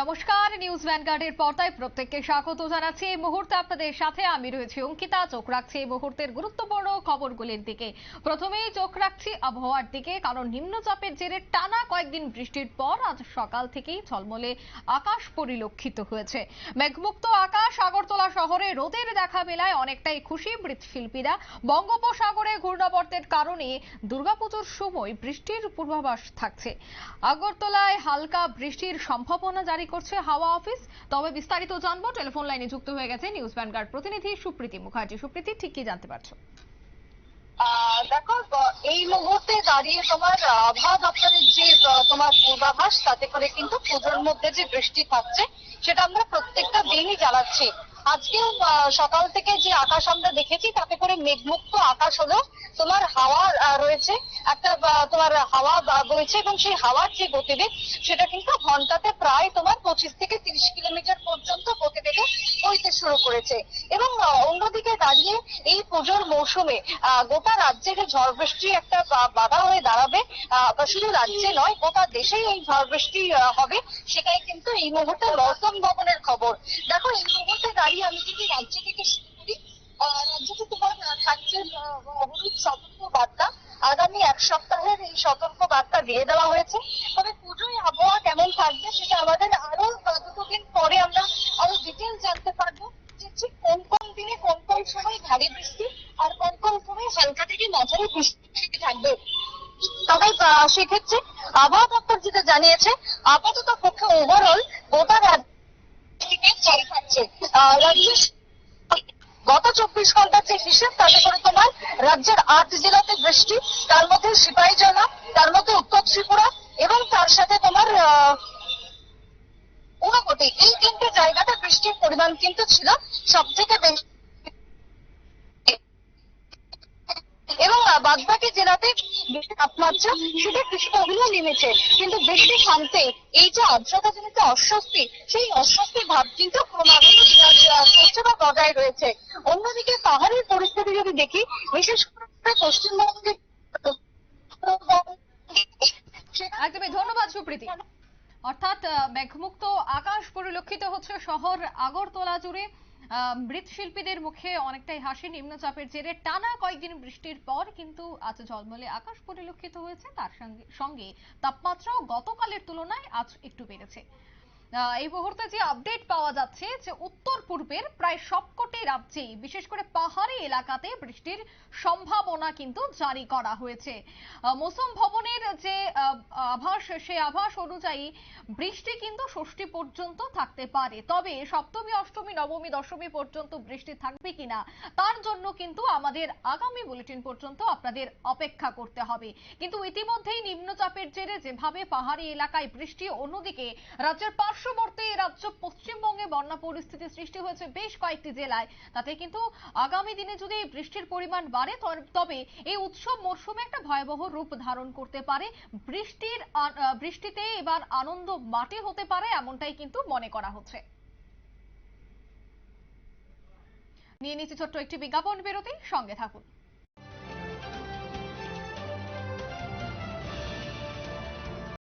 নমস্কার, নিউজ ভ্যানগার্ডের পর্দায় প্রত্যেককে স্বাগত জানাচ্ছি। এই মুহূর্তে আপনাদের সাথে আমি রয়েছি অঙ্কিতা। চোখ রাখছি এই মুহূর্তের গুরুত্বপূর্ণ খবরগুলির দিকে। প্রথমেই চোখ রাখছি আবহাওয়ার দিকে, কারণ নিম্নচাপের জেরে টানা কয়েকদিন বৃষ্টির পর আজ সকাল থেকেই ঝলমলে আকাশ পরিলক্ষিত হয়েছে। মেঘমুক্ত আকাশ আগরতলা শহরে রোদের দেখা মেলায় অনেকটাই খুশি মৃৎশিল্পীরা। বঙ্গোপসাগরে ঘূর্ণাবর্তের কারণে দুর্গাপুজোর সময় বৃষ্টির পূর্বাভাস থাকছে। আগরতলায় হালকা বৃষ্টির সম্ভাবনা জারি করছে হাওয়া অফিস। তবে বিস্তারিত জানব। টেলিফোন লাইনে যুক্ত হয়ে গেছে নিউজ ভ্যানগার্ড প্রতিনিধি সুপ্রীতি মুখার্জি। সুপ্রীতি, ঠিক কি জানতে পারছ? দেখো এই মুহূর্তে দাঁড়িয়ে তোমার আবহাওয়া দপ্তরের যে তোমার পূর্বাভাস, তাতে করে কিন্তু পুজোর মধ্যে যে বৃষ্টি থাকছে, সেটা আমরা প্রত্যেকটা দিনই জ্বালাচ্ছি। আজকেও আহ, সকাল থেকে যে আকাশ আমরা দেখেছি তাতে করে মেঘমুক্ত আকাশ হলো তোমার হাওয়া রয়েছে। একটা তোমার হাওয়া বইছে এবং সেই হাওয়ার যে গতিবেগ সেটা কিন্তু ঘন্টাতে প্রায় তোমার পঁচিশ থেকে তিরিশ কিলোমিটার পর্যন্ত গতিবেগে বইতে শুরু করেছে। এবং অন্যদিকে দাঁড়িয়ে এই পুজোর মৌসুমে গোটা রাজ্যের ঝড় বৃষ্টি একটা বাধা হয়ে দাঁড়াবে শুধু রাজ্যে নয় গোটা দেশেই এই ঝড় বৃষ্টি হবে সেটাই কিন্তু এই মুহূর্তে মৌসুম ভবনের খবর। দেখো এই মুহূর্তে দাঁড়িয়ে আমি যদি রাজ্য থেকে শুরু করি রাজ্যে তোমার থাকছে হলুদ সতর্ক বার্তা। আগামী এক সপ্তাহের এই সতর্ক বার্তা দিয়ে দেওয়া হয়েছে। তবে পুজোয় আবহাওয়া কেমন থাকবে সেটা আমাদের আরও দুটো দিন পরে আমরা আরও ডিটেল জানতে পারব যে ঠিক কোন কোন দিনে কোন কোন সময় ভারী বৃষ্টি আর কোন কোন সময় হালকা থেকে মাঝারি বৃষ্টি থাকবে। তবে সেক্ষেত্রে আবহাওয়া দপ্তর যেটা জানিয়েছে, আপাতত পক্ষে ওভারঅল গোটা রাজ্যে গত চব্বিশ ঘণ্টার যে হিসেব, তাতে করে তোমার রাজ্যের আট জেলাতে বৃষ্টি, তার মধ্যে সিপাহীজলা, তার মধ্যে উত্তর ত্রিপুরা এবং তার সাথে তোমার ঊনকোটি। এই তিনটে জায়গাতে বৃষ্টির পরিমাণ কিন্তু ছিল সব থেকে বেশি এবং বাদবাকি জেলাতে তাপমাত্রা সেটা কিছুটা নেমেছে। কিন্তু বৃষ্টি থামতে এই যে আর্দ্রতাজনিত অস্বস্তি, সেই অস্বস্তি ভাব কিন্তু ক্রমাগত বা বজায় রয়েছে। অন্যদিকে পাহাড়ের পরিস্থিতি যদি দেখি, বিশেষ করে পশ্চিমবঙ্গে একদমই। ধন্যবাদ, সুপ্রীতি। অর্থাৎ মেঘমুক্ত আকাশ পরিলক্ষিত হচ্ছে শহর আগরতলা জুড়ে। মৃৎশিল্পীদের মুখে অনেকটাই হাসি, নিম্নচাপের জেরে টানা কয়েকদিন বৃষ্টির পর কিন্তু আজ ঝলমলে আকাশ পরিলক্ষিত হয়েছে। তার সঙ্গে তাপমাত্রাও গতকালের তুলনায় আজ একটু বেড়েছে। এই মুহূর্তে যে আপডেট পাওয়া যাচ্ছে যে উত্তর পূর্বের প্রায় সবকটি রাজ্যেই, বিশেষ করে পাহাড়ি এলাকাতে বৃষ্টির সম্ভাবনা কিন্তু জারি করা হয়েছে। মৌসুম ভবনের যে আভাস, সেই আভাস অনুযায়ী বৃষ্টি কিন্তু ষষ্ঠী পর্যন্ত থাকতে পারে। তবে সপ্তমী, অষ্টমী, নবমী, দশমী পর্যন্ত বৃষ্টি থাকবে কিনা, তার জন্য কিন্তু আমাদের আগামী বুলেটিন পর্যন্ত আপনাদের অপেক্ষা করতে হবে। কিন্তু ইতিমধ্যেই নিম্নচাপের জেরে যেভাবে পাহাড়ি এলাকায় বৃষ্টি অন্যদিকে রাজ্যের পার্শ্ববর্তী রাজ্য পশ্চিমবঙ্গে বন্যা পরিস্থিতি সৃষ্টি হয়েছে বেশ কয়েকটি জেলায়। তাতে কিন্তু আগামী দিনে যদি বৃষ্টির পরিমাণ বাড়ে তবে এই উৎসব মরশুমে একটা ভয়াবহ রূপ ধারণ করতে পারে। বৃষ্টির বৃষ্টিতে এবার আনন্দ মাটি হতে পারে, এমনটাই কিন্তু মনে করা হচ্ছে। নিয়ে নিচ্ছি ছোট্ট একটি বিজ্ঞাপন বিরতি, সঙ্গে থাকুন।